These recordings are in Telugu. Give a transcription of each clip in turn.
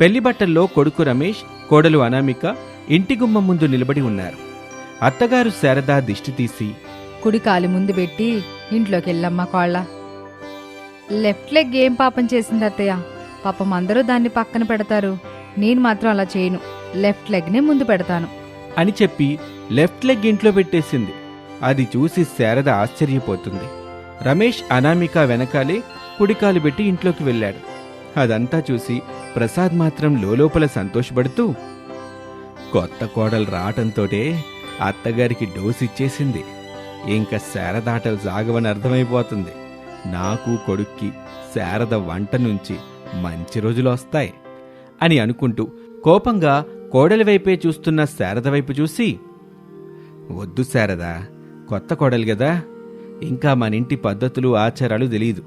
పెళ్ళి బట్టల్లో కొడుకు రమేష్ కోడలు అనామిక ఇంటి గుమ్మం ముందు నిలబడి ఉన్నారు. అత్తగారు శారద దిష్టి తీసి కుడి కాలు ముందు పెట్టి ఇంట్లోకి వెళ్ళమ్మా కోళ్ళ. లెఫ్ట్ లెగ్ ఏం పాపం చేసింది అత్తయ్య? పాపం అందరూ దాన్ని పక్కన పెడతారు. నేను మాత్రం అలా చేయను. లెఫ్ట్ లెగ్నే ముందు పెడతాను. అని చెప్పి లెఫ్ట్ లెగ్ ఇంట్లో పెట్టేసింది. అది చూసి శారద ఆశ్చర్యపోతుంది. రమేష్ అనామిక వెనకాలే కుడికాలు పెట్టి ఇంట్లోకి వెళ్ళాడు. అదంతా చూసి ప్రసాద్ మాత్రం లోలోపల సంతోషపడుతూ కొత్త కోడలు రావటంతోటే అత్తగారికి డోస్ ఇచ్చేసింది. ఇంకా శారదాటలు జాగవని సాగవని అర్థమైపోతుంది. నాకు కొడుక్కి శారద వంట నుంచి మంచి రోజులు వస్తాయి అని అనుకుంటూ కోపంగా కోడలి వైపే చూస్తున్న శారద వైపు చూసి వద్దు శారద కొత్త కోడలు కదా ఇంకా మన ఇంటి పద్ధతులు ఆచారాలు తెలియదు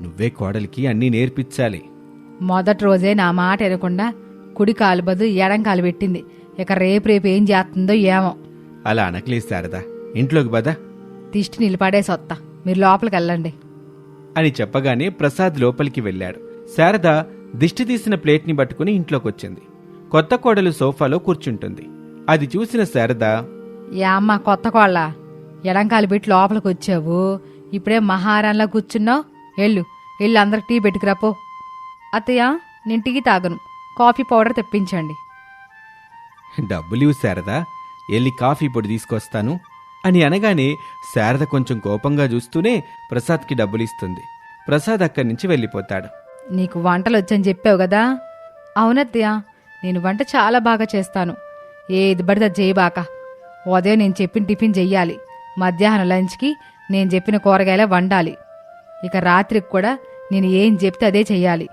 నువ్వే కోడలికి అన్నీ నేర్పించాలి. మొదటి రోజే నా మాట వినకుండా కుడి కాలు బదులు ఎడం కాలు పెట్టింది. ఇక రేపు రేపు ఏం చేస్తుందో ఏమో. అలా అనకలేదు శారద. ఇంట్లోకి బదా దిష్టి నిలబడే సొత్త మీరు లోపలికి వెళ్ళండి. అని చెప్పగానే ప్రసాద్ లోపలికి వెళ్ళాడు. శారద దిష్టి తీసిన ప్లేట్ని పట్టుకుని ఇంట్లోకొచ్చింది. కొత్త కోడలు సోఫాలో కూర్చుంటుంది. అది చూసిన శారద ఏ అమ్మ కొత్త కోళ్ళ ఎడం కాలు పెట్టి లోపలికి వచ్చావు. ఇప్పుడే మహారాణిలా కూర్చున్నావు. వెళ్ళు. వెళ్ళు అందరికి టీ పెట్టుకురాపో అత్తయ్య నేను టీ తాగను. కాఫీ పౌడర్ తెప్పించండి. డబ్బులివు శారద. ఎల్లి కాఫీ పొడి తీసుకొస్తాను అని అనగానే శారద కొంచెం కోపంగా చూస్తూనే ప్రసాద్కి డబ్బులిస్తుంది ప్రసాద్ అక్కడి నుంచి వెళ్ళిపోతాడు. నీకు వంటలు వచ్చని చెప్పావు కదా? అవునత్తయ్య నేను వంట చాలా బాగా చేస్తాను. ఏది పడితే అది చేయబాక. ఉదయం నేను చెప్పిన టిఫిన్ చెయ్యాలి. మధ్యాహ్నం లంచ్కి నేను చెప్పిన కూరగాయలే వండాలి. ఇక రాత్రికి కూడా నేను ఏం చెప్తే అదే చెయ్యాలి.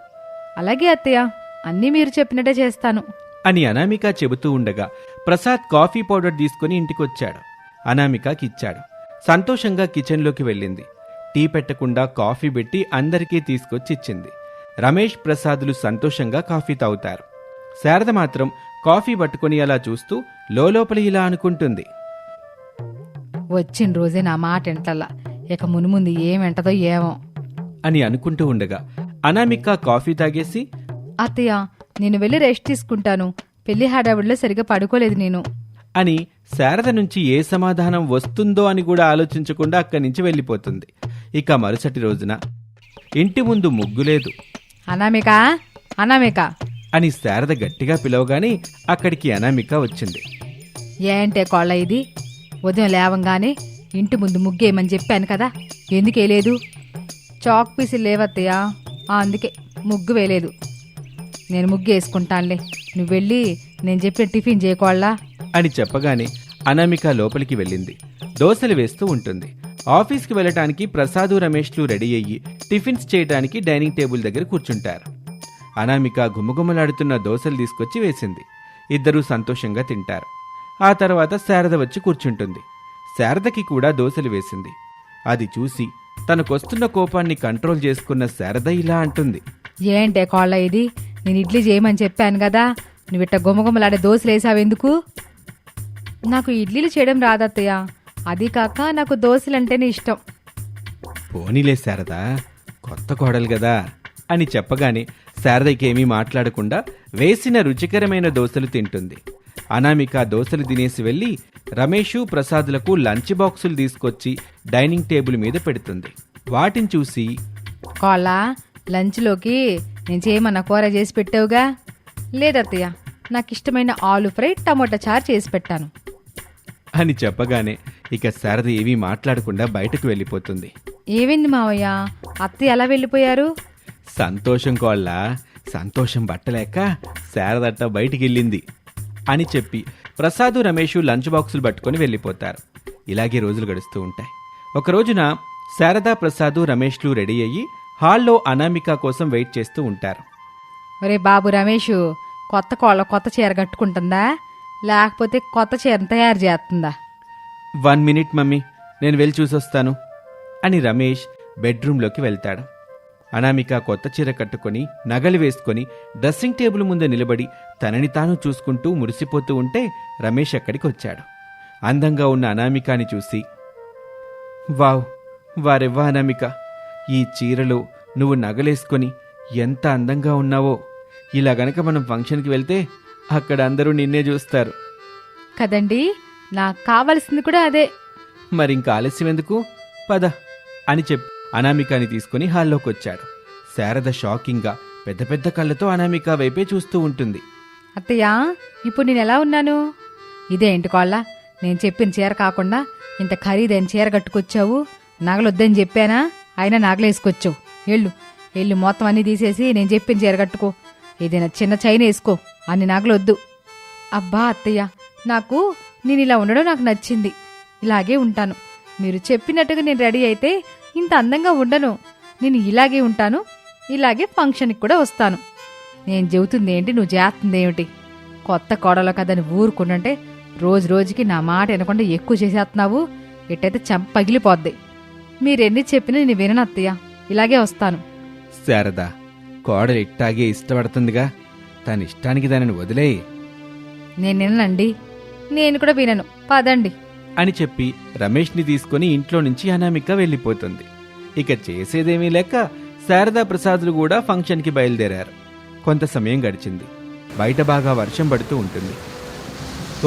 అలాగే అత్తయ్య అన్నీ మీరు చెప్పినట్టే చేస్తాను. అని అనామిక చెబుతూ ఉండగా ప్రసాద్ కాఫీ పౌడర్ తీసుకుని ఇంటికొచ్చాడు. అనామికకి ఇచ్చాడు. సంతోషంగా కిచెన్లోకి వెళ్ళింది. టీ పెట్టకుండా కాఫీ పెట్టి అందరికీ తీసుకొచ్చి ఇచ్చింది. రమేష్ ప్రసాదులు సంతోషంగా కాఫీ తాగుతారు. శారద మాత్రం కాఫీ పట్టుకుని అలా చూస్తూ లోపల ఇలా అనుకుంటుంది. వచ్చిన రోజే నా మాట ఎంటల్లా ఇక మునుముందు ఏం వెంటదో ఏమో. అని అనుకుంటూ ఉండగా అనామిక కాఫీ తాగేసి అత్తయ్య నేను వెళ్ళి రెస్ట్ తీసుకుంటాను. పెళ్ళి హడావిడిలో సరిగా పడుకోలేదు నేను. అని శారద నుంచి ఏ సమాధానం వస్తుందో అని కూడా ఆలోచించకుండా అక్కడి నుంచి వెళ్ళిపోతుంది. ఇక మరుసటి రోజున ఇంటి ముందు ముగ్గు లేదు. అనామిక అనామిక. అని శారద గట్టిగా పిలవగానే అక్కడికి అనామిక వచ్చింది. ఏంటే కోళ్ళ ఇది? ఉదయం లేవంగానే ఇంటి ముందు ముగ్గేయమని చెప్పాను కదా ఎందుకు వేయలేదు చాక్ పీసులు లేవత్తయ్యా. అందుకే ముగ్గు వేయలేదు. నేను ముగ్గు వేసుకుంటానులే. నువ్వు వెళ్ళి నేను చెప్పిన టిఫిన్ చేయకోళ్ళా అని చెప్పగానే అనామిక లోపలికి వెళ్ళింది. దోశలు వేస్తూ ఉంటుంది. ఆఫీస్కి వెళ్ళటానికి ప్రసాదు రమేష్లు రెడీ అయ్యి టిఫిన్స్ చేయడానికి డైనింగ్ టేబుల్ దగ్గర కూర్చుంటారు. అనామిక గుమగుమలాడుతున్న దోశలు తీసుకొచ్చి వేసింది. ఇద్దరూ సంతోషంగా తింటారు. ఆ తర్వాత శారద వచ్చి కూర్చుంటుంది. శారదకి కూడా దోశలు వేసింది. అది చూసి తనకొస్తున్న కోపాన్ని కంట్రోల్ చేసుకున్న శారద ఇలా అంటుంది. ఏంటే కోళ్ళ ఇది? నేను ఇడ్లీ చేయమని చెప్పాను కదా. నువ్వు ఇట్ట గుమగుమలాడే దోశలు వేసావెందుకు నాకు ఇడ్లీలు చేయడం రాదత్తయ్య. అది కాక నాకు దోశలంటేనే ఇష్టం. పోనీలే శారదా కొత్త కోడలు కదా అని చెప్పగానే శారదకేమీ మాట్లాడకుండా వేసిన రుచికరమైన దోశలు తింటుంది. అనామిక దోశలు తినేసి వెళ్ళి రమేషు ప్రసాదులకు లంచ్ బాక్సులు తీసుకొచ్చి డైనింగ్ టేబుల్ మీద పెడుతుంది. వాటిని చూసి కోళ్ళ లంచ్లోకి నేను చేయమన్న కూర చేసి పెట్టావుగా? లేదత్తయ్య నాకు ఇష్టమైన ఆలు ఫ్రై టమోటా చారు చేసి పెట్టాను. అని చెప్పగానే ఇక శారద ఏమీ మాట్లాడకుండా బయటకు వెళ్ళిపోతుంది. ఏమైంది మావయ్య? అత్తయ్య ఎలా వెళ్ళిపోయారు? సంతోషం కోళ్ళ సంతోషం బట్టలేక శారదట్ట బయటికి వెళ్ళింది. అని చెప్పి ప్రసాదు రమేషు లంచ్ బాక్సులు పట్టుకొని వెళ్ళిపోతారు. ఇలాగే రోజులు గడుస్తూ ఉంటాయి. ఒక రోజున శారదా ప్రసాదు రమేష్లు రెడీ అయ్యి హాల్లో అనామిక కోసం వెయిట్ చేస్తూ ఉంటారు. ఒరే బాబు రమేష్ కొత్త కోళ్ళ కొత్త చీర కట్టుకుంటుందా? లేకపోతే కొత్త చీరను తయారు చేస్తుందా? వన్ మినిట్ మమ్మీ నేను వెళ్ళి చూసొస్తాను అని రమేష్ బెడ్రూంలోకి వెళ్తాడు. అనామిక కొత్త చీర కట్టుకొని నగలు వేసుకొని డ్రెస్సింగ్ టేబుల్ ముందు నిలబడి తనని తాను చూసుకుంటూ మురిసిపోతూ ఉంటే రమేష్ అక్కడికి వచ్చాడు అందంగా ఉన్న అనామికాని చూసి వావ్ వారెవ్వా అనామిక! ఈ చీరలో నువ్వు నగలేసుకొని ఎంత అందంగా ఉన్నావో! ఇలా గనక మనం ఫంక్షన్కి వెళ్తే అక్కడ అందరూ నిన్నే చూస్తారు. కదండి నాకు కావలసింది కూడా అదే. మరి ఇంకా ఆలస్యం ఎందుకు? పద అని చెప్పి అనామికాని తీసుకుని హాల్లోకి వచ్చాడు శారద షాకింగ్గా పెద్ద పెద్ద కళ్ళతో అనామిక వైపే చూస్తూ ఉంటుంది. అత్తయ్యా ఇప్పుడు నేను ఎలా ఉన్నాను? ఇదేంటి కోళ్ళ. నేను చెప్పిన చీర కాకుండా ఇంత ఖరీదైన చీర కట్టుకొచ్చావు. నగలొద్దని చెప్పానా? అయినా నగలేసుకొచ్చావు ఎళ్ళు ఎళ్ళు మొత్తం అన్నీ తీసేసి నేను చెప్పిన చీర కట్టుకో. ఏదైనా చిన్న చైన్ వేసుకో. అన్ని నగలొద్దు. అబ్బా అత్తయ్య నాకు నేను ఇలా ఉండడం నాకు నచ్చింది. ఇలాగే ఉంటాను. మీరు చెప్పినట్టుగా నేను రెడీ అయితే ఇంత అందంగా ఉండను. నేను ఇలాగే ఉంటాను. ఇలాగే ఫంక్షన్కి కూడా వస్తాను. నేను చెబుతుంది ఏంటి? నువ్వు చేస్తుంది ఏమిటి? కొత్త కోడలో కదని ఊరుకుంటుంటే రోజు రోజుకి నా మాట వినకుండా ఎక్కువ చేసేస్తున్నావు. ఎట్టయితే చెంప పగిలిపోద్ది. మీరెన్ని చెప్పినా నేను వినను అత్తయ్య. ఇలాగే వస్తాను. శారద కోడలు ఇట్టాగే ఇష్టపడుతుందిగా. తన ఇష్టానికి దానిని వదిలేయి. నేను విననండి. నేను కూడా వినను. పదండి. అని చెప్పి రమేష్ని తీసుకుని ఇంట్లో నుంచి అనామిక వెళ్ళిపోతుంది. ఇక చేసేదేమీ లేక శారదా ప్రసాదులు కూడా ఫంక్షన్కి బయలుదేరారు. కొంత సమయం గడిచింది. బయట బాగా వర్షం పడుతూ ఉంటుంది.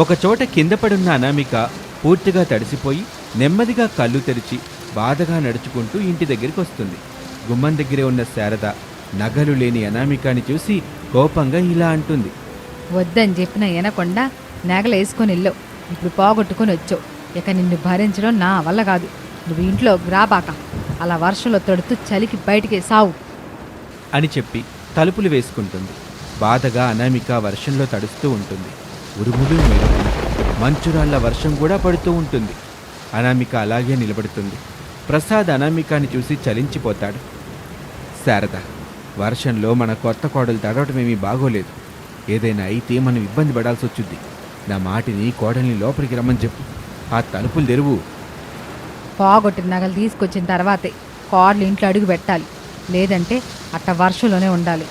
ఒక చోట కింద పడున్న అనామిక పూర్తిగా తడిసిపోయి నెమ్మదిగా కళ్ళు తెరిచి బాధగా నడుచుకుంటూ ఇంటి దగ్గరికి వస్తుంది. గుమ్మం దగ్గరే ఉన్న శారద నగలు లేని అనామికాని చూసి కోపంగా ఇలా అంటుంది. వద్దని చెప్పిన వినకుండా నెగలు వేసుకొని వెళ్ళావు ఇప్పుడు పోగొట్టుకొని వచ్చావు ఇక నిన్ను భరించడం నా వల్ల కాదు. నువ్వు ఇంట్లో రాబాక. అలా వర్షంలో తడుతూ చలికి బయటికి సావు. అని చెప్పి తలుపులు వేసుకుంటుంది. బాధగా అనామిక వర్షంలో తడుస్తూ ఉంటుంది. ఉరుములు మెరుపులు మంచురాళ్ళ వర్షం కూడా పడుతూ ఉంటుంది. అనామిక అలాగే నిలబడుతుంది. ప్రసాద్ అనామికాని చూసి చలించిపోతాడు. శారద వర్షంలో మన కొత్త కోడలు తడవటమేమీ బాగోలేదు. ఏదైనా అయితే మనం ఇబ్బంది పడాల్సి వచ్చుద్ది నా మాటిని కోడల్ని లోపలికి రమ్మని చెప్పు. ఆ తలుపులు తెరువు. పోగొట్టిన నగలు తీసుకొచ్చిన తర్వాతే కార్లు ఇంట్లో అడుగు పెట్టాలి. లేదంటే అట్ట వర్షంలోనే ఉండాలి.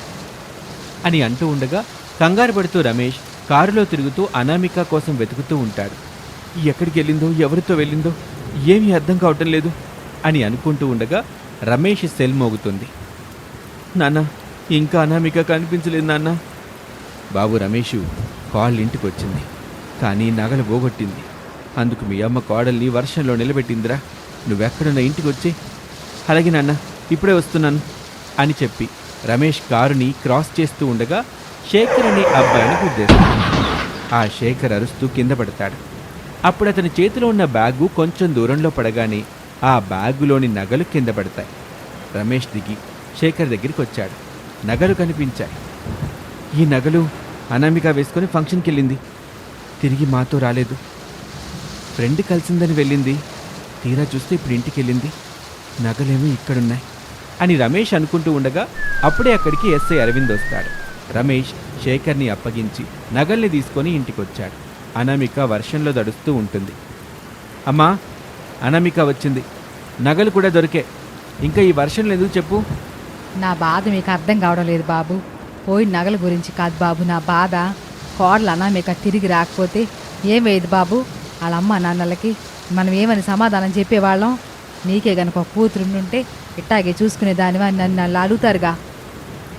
అని అంటూ ఉండగా కంగారు పడుతూ రమేష్ కారులో తిరుగుతూ అనామిక కోసం వెతుకుతూ ఉంటాడు. ఎక్కడికి వెళ్ళిందో ఎవరితో వెళ్ళిందో ఏమీ అర్థం కావటం లేదు అని అనుకుంటూ ఉండగా రమేష్ సెల్ మోగుతుంది. నాన్న ఇంకా అనామిక కనిపించలేదు నాన్న. బాబు రమేషు కాల్ ఇంటికి వచ్చింది కానీ నగలు పోగొట్టింది. అందుకు మీ అమ్మ కోడల్ని వర్షంలో నిలబెట్టిందిరా. నువ్వెక్కడున్నా ఇంటికి వచ్చి అలాగే నాన్న ఇప్పుడే వస్తున్నాను. అని చెప్పి రమేష్ కారుని క్రాస్ చేస్తూ ఉండగా శేఖర్ అనే అబ్బాయిని గుద్దేస్తాడు ఆ శేఖర్ అరుస్తూ కింద పడతాడు. అప్పుడు అతని చేతిలో ఉన్న బ్యాగు కొంచెం దూరంలో పడగానే ఆ బ్యాగులోని నగలు కింద పడతాయి. రమేష్ దిగి శేఖర్ దగ్గరికి వచ్చాడు. నగలు కనిపించాయి. ఈ నగలు అనామిక వేసుకొని ఫంక్షన్కి వెళ్ళింది తిరిగి మాతో రాలేదు. ఫ్రెండ్ కలిసిందని వెళ్ళింది. తీరా చూస్తే ఇప్పుడు ఇంటికి వెళ్ళింది నగలేమో ఇక్కడున్నాయి. అని రమేష్ అనుకుంటూ ఉండగా అప్పుడే అక్కడికి ఎస్ఐ అరవింద్ వస్తాడు. రమేష్ శేఖర్ని అప్పగించి నగల్ని తీసుకొని ఇంటికొచ్చాడు. అనామిక వర్షంలో దడుస్తూ ఉంటుంది. అమ్మా అనామిక వచ్చింది. నగలు కూడా దొరికే. ఇంకా ఈ వర్షంలో ఎందుకు చెప్పు? నా బాధ మీకు అర్థం కావడం లేదు బాబు. పోయి నగల గురించి కాదు బాబు నా బాధ. కోడలు అనామిక తిరిగి రాకపోతే ఏమయ్యేది బాబు. వాళ్ళ అమ్మ నాన్నలకి మనం ఏమని సమాధానం చెప్పేవాళ్ళం? నీకే గనక కూతురుండుంటే కూతురు ఇట్టాగే చూసుకునే దానివా నన్ను నన్ను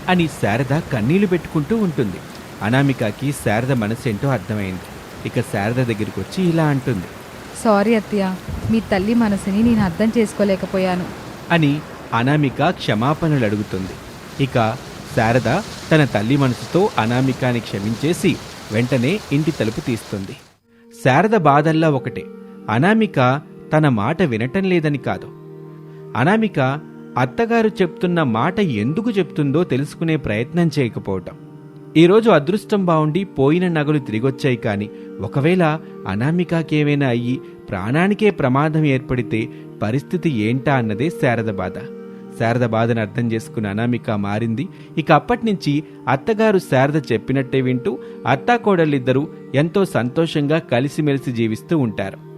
అని శారద కన్నీళ్ళు పెట్టుకుంటూ ఉంటుంది. అనామికకి శారద మనసేంటో అర్థమైంది. ఇక శారద దగ్గరికి వచ్చి ఇలా అంటుంది. సారీ అత్తయ్య మీ తల్లి మనసుని నేను అర్థం చేసుకోలేకపోయాను. అని అనామిక క్షమాపణలు అడుగుతుంది. ఇక శారద తన తల్లి మనసుతో అనామికాని క్షమించేసి వెంటనే ఇంటి తలుపు తీస్తుంది. శారద బాధల్లా ఒకటే. అనామిక తన మాట వినటం లేదని కాదు. అనామిక అత్తగారు చెప్తున్న మాట ఎందుకు చెప్తుందో తెలుసుకునే ప్రయత్నం చేయకపోవటం. ఈరోజు అదృష్టం బాగుండి పోయిన నగలు తిరిగొచ్చాయి కాని ఒకవేళ అనామికాకేమైనా అయ్యి ప్రాణానికే ప్రమాదం ఏర్పడితే పరిస్థితి ఏంటా అన్నదే శారద బాధ. శారద బాధను అర్థం చేసుకున్న అనామిక మారింది. ఇక అప్పటినుంచి అత్తగారు శారద చెప్పినట్టే వింటూ అత్తాకోడళ్ళిద్దరూ ఎంతో సంతోషంగా కలిసిమెలిసి జీవిస్తూ ఉంటారు.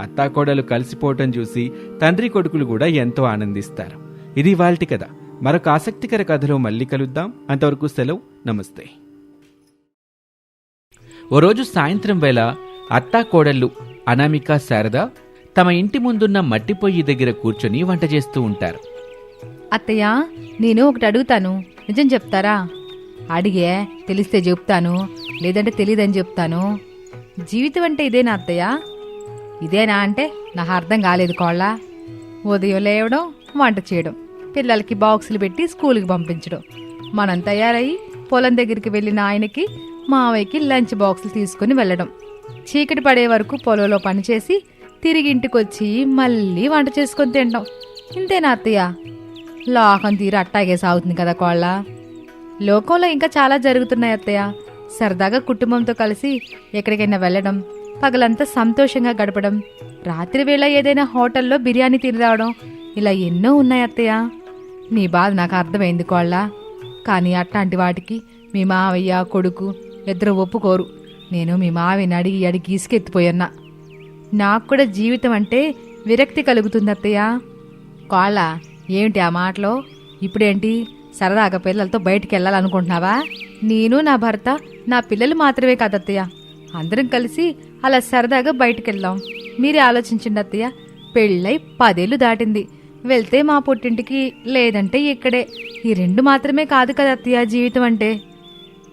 అత్తాకోడలు కలిసిపోవటం చూసి తండ్రి కొడుకులు కూడా ఎంతో ఆనందిస్తారు. ఇది వాల్టి కథ. మరొక ఆసక్తికర కథలో మళ్ళీ కలుద్దాం. అంతవరకు సెలవు. నమస్తే. ఓ రోజు సాయంత్రం వేళ అత్తాకోడళ్ళు అనామిక శారద తమ ఇంటి ముందున్న మట్టి పొయ్యి దగ్గర కూర్చొని వంట చేస్తూ ఉంటారు. అత్తయ్య నేను ఒకటి అడుగుతాను. నిజం చెప్తారా? అడిగే తెలిస్తే చెప్తాను. లేదంటే తెలియదని చెప్తాను. జీవితం అంటే ఇదేనా అత్తయ్య? ఇదేనా అంటే నాకు అర్థం కాలేదు కోళ్ళ. ఉదయం లేవడం వంట చేయడం పిల్లలకి బాక్సులు పెట్టి స్కూల్కి పంపించడం. మనం తయారయ్యి పొలం దగ్గరికి వెళ్ళిన ఆయనకి మావయ్యకి లంచ్ బాక్సులు తీసుకుని వెళ్ళడం. చీకటి పడే వరకు పొలంలో పనిచేసి తిరిగి ఇంటికి వచ్చి మళ్ళీ వంట చేసుకొని తినడం. ఇంతేనా అత్తయ్య? లోకం తీరు అట్టాగే సాగుతుంది కదా కోళ్ళ. లోకంలో ఇంకా చాలా జరుగుతున్నాయి అత్తయ్య. సరదాగా కుటుంబంతో కలిసి ఎక్కడికైనా వెళ్ళడం పగలంతా సంతోషంగా గడపడం రాత్రి వేళ ఏదైనా హోటల్లో బిర్యానీ తిని రావడం ఇలా ఎన్నో ఉన్నాయి అత్తయ్య. నీ బాధ నాకు అర్థమైంది కోళ్ళ. కానీ అట్లాంటి వాటికి మీ మావయ్య కొడుకు ఇద్దరు ఒప్పుకోరు. నేను మీ మావిని అడిగి అడిగి ఇసుకెత్తిపోయన్నా. నాకు కూడా జీవితం అంటే విరక్తి కలుగుతుంది అత్తయ్య. కోళ్ళ ఏమిటి ఆ మాటలో? ఇప్పుడేంటి? సరదాగా పిల్లలతో బయటికి వెళ్ళాలనుకుంటున్నావా? నేను నా భర్త నా పిల్లలు మాత్రమే కాదత్తయ్య. అందరం కలిసి అలా సరదాగా బయటికి వెళ్దాం మీరే ఆలోచించండి అత్తయ్య. పెళ్ళై పదేళ్ళు దాటింది. వెళ్తే మా పుట్టింటికి లేదంటే ఇక్కడే. ఈ రెండు మాత్రమే కాదు కదా అత్తయ్య జీవితం అంటే.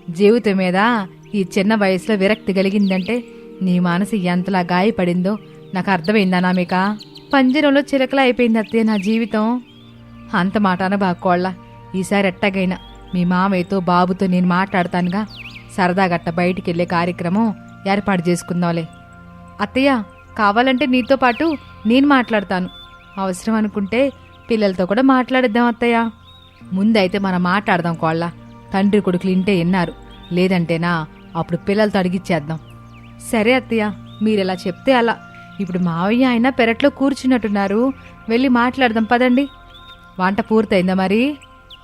జీవితం మీద ఈ చిన్న వయసులో విరక్తి కలిగిందంటే నీ మనసు ఎంతలా గాయపడిందో నాకు అర్థమైందా నామిక? పంజరంలో చిలకల అయిపోయింది అత్తయ్య నా జీవితం. అంత మాటాన అనబాకోళ్ళ ఈసారి ఎట్టగైనా మీ మామయ్యతో బాబుతో నేను మాట్లాడతానుగా. సరదాగట్ట బయటికి వెళ్ళే కార్యక్రమం ఏర్పాటు చేసుకుందాంలే. అత్తయ్య కావాలంటే నీతో పాటు నేను మాట్లాడతాను. అవసరం అనుకుంటే పిల్లలతో కూడా మాట్లాడిద్దాం అత్తయ్య. ముందైతే మనం మాట్లాడదాం కోళ్ళ. తండ్రి కొడుకులు ఇంటే విన్నారు లేదంటేనా అప్పుడు పిల్లలతో అడిగిచ్చేద్దాం. సరే అత్తయ్య మీరెలా చెప్తే అలా. ఇప్పుడు మావయ్య ఆయన పెరట్లో కూర్చున్నట్టున్నారు. వెళ్ళి మాట్లాడదాం పదండి. వంట పూర్తయిందా మరి?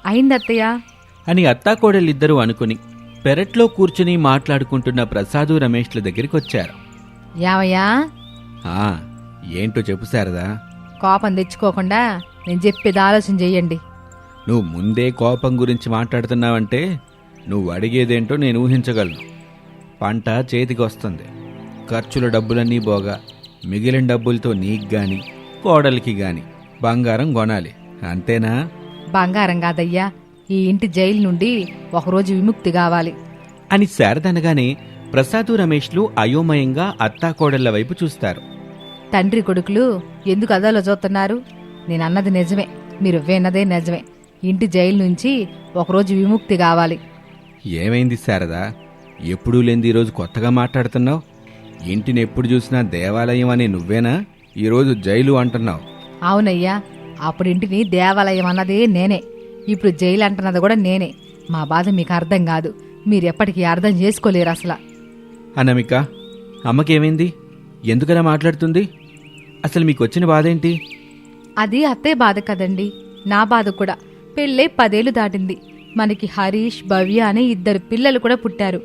అయింది అత్తయ్య అని అత్తాకోడలిద్దరూ అనుకుని పెరట్లో కూర్చుని మాట్లాడుకుంటున్న ప్రసాదు రమేష్ల దగ్గరికి వచ్చారు. యావయ్యా? ఆ ఏంటో చెప్పు శారదా. కోపం తెచ్చుకోకుండా నేను చెప్పేది ఆలోచన చెయ్యండి నువ్వు ముందే కోపం గురించి మాట్లాడుతున్నావంటే నువ్వు అడిగేదేంటో నేను ఊహించగలను. పంట చేతికి వస్తుంది. ఖర్చుల డబ్బులన్నీ పోగా మిగిలిన డబ్బులతో నీకు గాని కోడలికి గాని బంగారం కొనాలి. అంతేనా? బంగారం కాదయ్యా. ఈ ఇంటి జైలు నుండి ఒకరోజు విముక్తి కావాలి. అని శారదనగానే ప్రసాదు రమేష్లు అయోమయంగా అత్తాకోడళ్ళ వైపు చూస్తారు. తండ్రి కొడుకులు ఎందుకు అదాలో చూస్తున్నారు? నేను అన్నది నిజమే. మీరు విన్నదే నిజమే. ఇంటి జైలు నుంచి ఒకరోజు విముక్తి కావాలి. ఏమైంది శారదా? ఎప్పుడూ లేనిది ఈరోజు కొత్తగా మాట్లాడుతున్నావు? ఇంటిని ఎప్పుడు చూసినా దేవాలయం అని నువ్వేనా? ఈరోజు జైలు అంటున్నావు. అవునయ్యా అప్పుడు ఇంటిని దేవాలయం అన్నది నేనే. ఇప్పుడు జైలు అంటున్నది కూడా నేనే. మా బాధ మీకు అర్థం కాదు. మీరు ఎప్పటికీ అర్థం చేసుకోలేరు అసలు. అనమిక అమ్మకేమైంది? ఎందుకలా మాట్లాడుతుంది? అసలు మీకు వచ్చిన బాధేంటి? అది అత్తే బాధ కదండి. నా బాధ కూడా. పెళ్ళే పదేళ్ళు దాటింది. మనకి హరీష్ భవ్య అనే ఇద్దరు పిల్లలు కూడా పుట్టారు.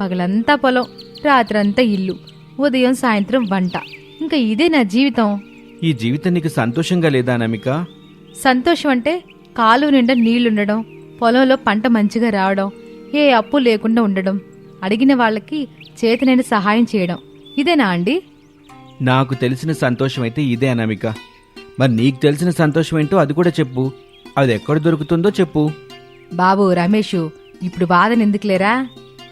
పగలంతా పొలం రాత్రంతా ఇల్లు. ఉదయం సాయంత్రం వంట. ఇంకా ఇదే నా జీవితం. ఈ జీవితం నీకు సంతోషంగా లేదా అనమిక? సంతోషం అంటే కాలు నిండా నీళ్ళుండడం పొలంలో పంట మంచిగా రావడం ఏ అప్పు లేకుండా ఉండడం అడిగిన వాళ్ళకి చేతనైన సహాయం చేయడం. ఇదేనా అండి? నాకు తెలిసిన సంతోషం అయితే ఇదే అనమిక. మరి నీకు తెలిసిన సంతోషం ఏంటో అది కూడా చెప్పు. అది ఎక్కడ దొరుకుతుందో చెప్పు. బాబు రమేషు ఇప్పుడు బాధను ఎందుకులేరా?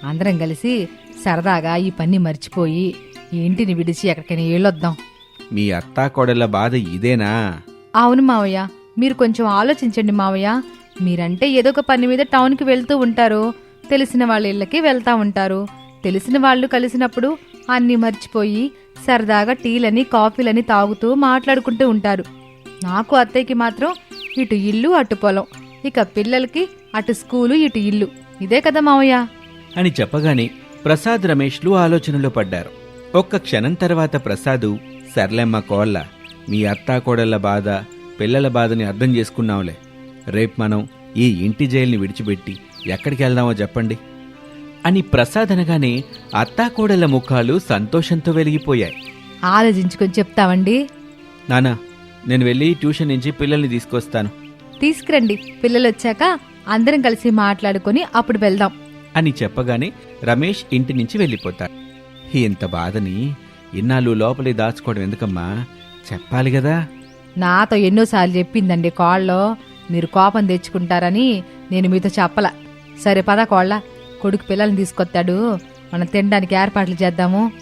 అందరం కలిసి సరదాగా ఈ పని మర్చిపోయి ఇంటిని విడిచి ఎక్కడికైనా వెళ్ళొద్దాం మీ అత్తా కోడళ్ళ బాధ ఇదేనా? అవును మావయ్య మీరు కొంచెం ఆలోచించండి మావయ్య. మీరంటే ఏదో ఒక పని మీద టౌన్కి వెళ్తూ ఉంటారు. తెలిసిన వాళ్ళ ఇళ్ళకి వెళ్తూ ఉంటారు. తెలిసిన వాళ్ళు కలిసినప్పుడు అన్నీ మర్చిపోయి సరదాగా టీలని కాఫీలని తాగుతూ మాట్లాడుకుంటూ ఉంటారు. నాకు అత్తయ్యకి మాత్రం ఇటు ఇల్లు అటు పొలం. ఇక పిల్లలకి అటు స్కూలు ఇటు ఇల్లు. ఇదే కదా మావయ్య. అని చెప్పగానే ప్రసాద్ రమేష్లు ఆలోచనలో పడ్డారు. ఒక్క క్షణం తర్వాత ప్రసాదు సర్లెమ్మ కోళ్ళ మీ అత్తాకోడళ్ళ బాధ పిల్లల బాధని అర్థం చేసుకున్నాంలే రేపు మనం ఈ ఇంటి జైల్ని విడిచిపెట్టి ఎక్కడికి వెళ్దామో చెప్పండి. అని ప్రసాద్ అనగానే అత్తాకోడళ్ళ ముఖాలు సంతోషంతో వెలిగిపోయాయి. ఆలోచించుకొని చెప్తామండి నానా నేను వెళ్ళి ట్యూషన్ నుంచి పిల్లల్ని తీసుకొస్తాను. తీసుకురండి. పిల్లలు వచ్చాక అందరం కలిసి మాట్లాడుకొని అప్పుడు వెళ్దాం. అని చెప్పగానే రమేష్ ఇంటి నుంచి వెళ్ళిపోతాడు. ఇంత బాధని ఇన్నాళ్ళు లోపలి దాచుకోవడం ఎందుకమ్మా? చెప్పాలి కదా. నాతో ఎన్నోసార్లు చెప్పిందండి కాళ్ళలో మీరు కోపం తెచ్చుకుంటారని నేను మీతో చెప్పల. సరే పద కోళ్ళ కొడుకు పిల్లల్ని తీసుకొస్తాడు మనం తినడానికి ఏర్పాట్లు చేద్దాము.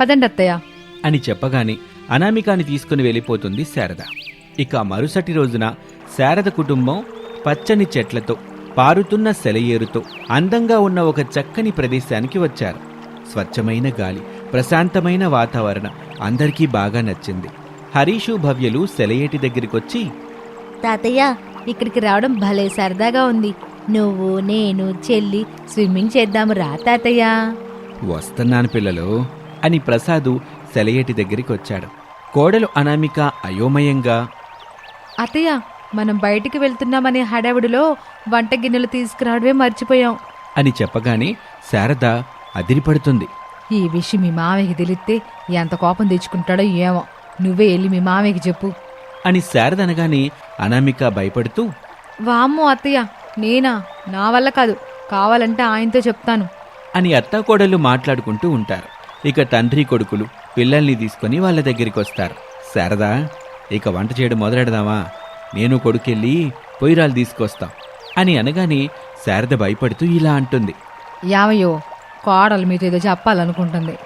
పదండి అత్తయ్య. అని చెప్పగానే అనామికాని తీసుకుని వెళ్ళిపోతుంది శారద. ఇక మరుసటి రోజున శారద కుటుంబం పచ్చని చెట్లతో పారుతున్న సెలయేరుతో అందంగా ఉన్న ఒక చక్కని ప్రదేశానికి వచ్చారు. స్వచ్ఛమైన గాలి ప్రశాంతమైన వాతావరణం అందరికీ బాగా నచ్చింది. హరీషు భవ్యలు సెలయేటి దగ్గరికొచ్చి తాతయ్య ఇక్కడికి రావడం భలే సరదాగా ఉంది. నువ్వు నేను చెల్లి స్విమ్మింగ్ చేద్దాము రా తాతయ్య. వస్తున్నాను పిల్లలు అని ప్రసాదు సెలయేటి దగ్గరికి వచ్చాడు కోడలు అనామిక అయోమయంగా అత్తయ్య మనం బయటికి వెళ్తున్నామనే హడావుడిలో వంట గిన్నెలు తీసుకురావడమే మర్చిపోయాం. అని చెప్పగానే శారద అదిరిపడుతుంది. ఈ విషయం మీ మామయ్యకి తెలిస్తే ఎంత కోపం తెచ్చుకుంటాడో ఏమో. నువ్వే వెళ్ళి మీ మామయ్యకి చెప్పు. అని శారద అనగానే అనామిక భయపడుతూ వామ్మో అత్తయ్య నేనా? నా వల్ల కాదు. కావాలంటే ఆయనతో చెప్తాను. అని అత్తాకోడళ్ళు మాట్లాడుకుంటూ ఉంటారు. ఇక తండ్రి కొడుకులు పిల్లల్ని తీసుకొని వాళ్ళ దగ్గరికి వస్తారు. శారదా ఇక వంట చేయడం మొదలెడదామా? నేను కొడుకెళ్ళి పొయ్యిరాలు తీసుకొస్తాం. అని అనగానే శారద భయపడుతూ ఇలా అంటుంది. యావయ్యో కోడలు మీతో ఏదో చెప్పాలనుకుంటుంది.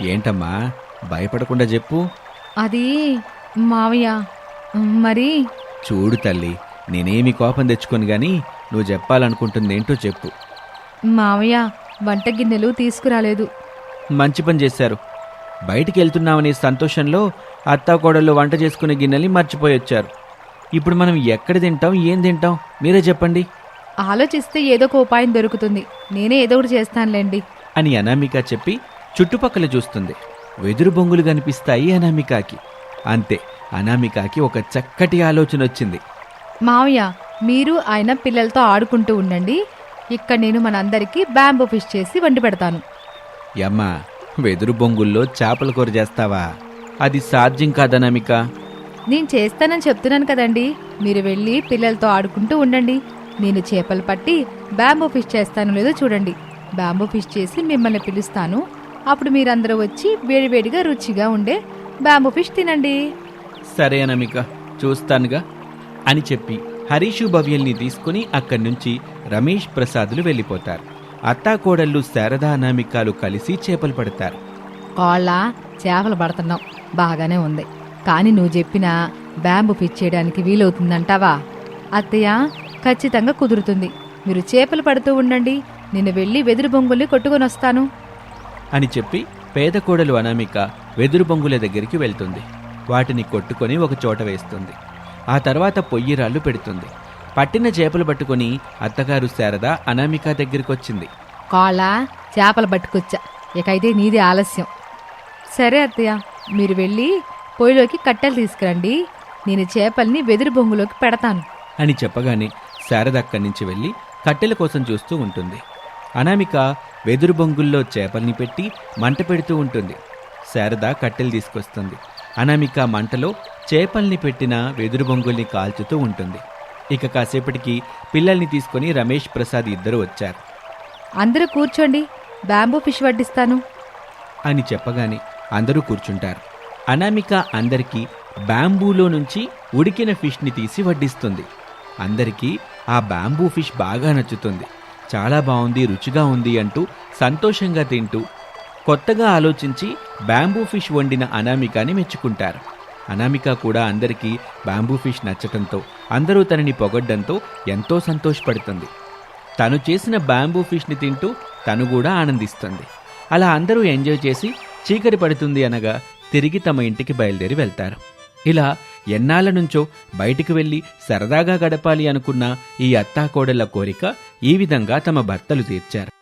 ఏంటమ్మా? భయపడకుండా చెప్పు. అది మావయ్య మరి? చూడు తల్లి నేనేమి కోపం తెచ్చుకొని గాని నువ్వు చెప్పాలనుకుంటుంది ఏంటో చెప్పు. మావయ్య వంట గిన్నెలు తీసుకురాలేదు. మంచి పని చేశారు. బయటికి వెళ్తున్నామనే సంతోషంలో అత్తాకోడళ్ళు వంట చేసుకునే గిన్నెల్ని మర్చిపోయి వచ్చారు ఇప్పుడు మనం ఎక్కడ తింటాం ఏం తింటాం మీరే చెప్పండి. ఆలోచిస్తే ఏదో ఒక ఉపాయం దొరుకుతుంది. నేనే ఏదో ఒకటి చేస్తానులేండి. అని అనామిక చెప్పి చుట్టుపక్కల చూస్తుంది. వెదురు బొంగులు కనిపిస్తాయి అనామికాకి. అంతే అనామికాకి ఒక చక్కటి ఆలోచన వచ్చింది. మావయ్య మీరు ఆయన పిల్లలతో ఆడుకుంటూ ఉండండి. ఇక్కడ నేను మనందరికీ బ్యాంబో ఫిష్ చేసి వండి పెడతాను. యమ్మా వెదురు బొంగుల్లో చేపల కూర చేస్తావా? అది సాధ్యం కాదనామిక నేను చేస్తానని చెప్తున్నాను కదండి. మీరు వెళ్ళి పిల్లలతో ఆడుకుంటూ ఉండండి. నేను చేపలు పట్టి బ్యాంబో ఫిష్ చేస్తాను లేదో చూడండి. బ్యాంబో ఫిష్ చేసి మిమ్మల్ని పిలుస్తాను. అప్పుడు మీరందరూ వచ్చి వేడివేడిగా రుచిగా ఉండే బ్యాంబో ఫిష్ తినండి. సరే అనామిక చూస్తానుగా అని చెప్పి హరీషు భవ్యల్ని తీసుకుని అక్కడి నుంచి రమేష్ ప్రసాదులు వెళ్ళిపోతారు. అత్తాకోడళ్ళు శారదా అనామికాలు కలిసి చేపలు పడతారు. కోళ్ళ చేపలు పడుతున్నాం. బాగానే ఉంది. కానీ నువ్వు చెప్పిన బ్యాంబు ఫిష్ చేయడానికి వీలవుతుందంటావా? అత్తయ్య ఖచ్చితంగా కుదురుతుంది. మీరు చేపలు పడుతూ ఉండండి. నేను వెళ్ళి వెదురు బొంగుల్ని కొట్టుకొని వస్తాను. అని చెప్పి పేద కోడలు అనామిక వెదురు బొంగుల దగ్గరికి వెళ్తుంది. వాటిని కొట్టుకొని ఒక చోట వేస్తుంది. ఆ తర్వాత పొయ్యి రాళ్ళు పెడుతుంది. పట్టిన చేపలు పట్టుకొని అత్తగారు శారద అనామిక దగ్గరికొచ్చింది. కోళ్ళ చేపలు పట్టుకొచ్చా. ఇకైతే నీది ఆలస్యం. సరే అత్తయ్య మీరు వెళ్ళి పొయ్యిలోకి కట్టెలు తీసుకురండి. నేను చేపల్ని వెదురు బొంగులోకి పెడతాను. అని చెప్పగానే శారద అక్కడి నుంచి వెళ్ళి కట్టెల కోసం చూస్తూ ఉంటుంది. అనామిక వెదురు బొంగుల్లో చేపల్ని పెట్టి మంట పెడుతూ ఉంటుంది. శారద కట్టెలు తీసుకొస్తుంది. అనామిక మంటలో చేపల్ని పెట్టిన వెదురు బొంగుల్ని కాల్చుతూ ఉంటుంది. ఇక కాసేపటికి పిల్లల్ని తీసుకొని రమేష్ ప్రసాద్ ఇద్దరు వచ్చారు. అందరూ కూర్చోండి బ్యాంబూ ఫిష్ వడ్డిస్తాను. అని చెప్పగానే అందరూ కూర్చుంటారు. అనామిక అందరికీ బ్యాంబూలో నుంచి ఉడికిన ఫిష్ని తీసి వడ్డిస్తుంది. అందరికీ ఆ బ్యాంబూ ఫిష్ బాగా నచ్చుతుంది. చాలా బాగుంది రుచిగా ఉంది అంటూ సంతోషంగా తింటూ కొత్తగా ఆలోచించి బ్యాంబూ ఫిష్ వండిన అనామికాని మెచ్చుకుంటారు. అనామిక కూడా అందరికీ బ్యాంబూ ఫిష్ నచ్చటంతో అందరూ తనని పొగడ్డంతో ఎంతో సంతోషపడుతుంది. తను చేసిన బ్యాంబూ ఫిష్ని తింటూ తను కూడా ఆనందిస్తుంది. అలా అందరూ ఎంజాయ్ చేసి చీకటి పడుతుంది అనగా తిరిగి తమ ఇంటికి బయలుదేరి వెళ్తారు. ఇలా ఎన్నాళ్ళ నుంచో బయటికి వెళ్ళి సరదాగా గడపాలి అనుకున్న ఈ అత్తాకోడళ్ళ కోరిక ఈ విధంగా తమ భర్తలు తీర్చారు.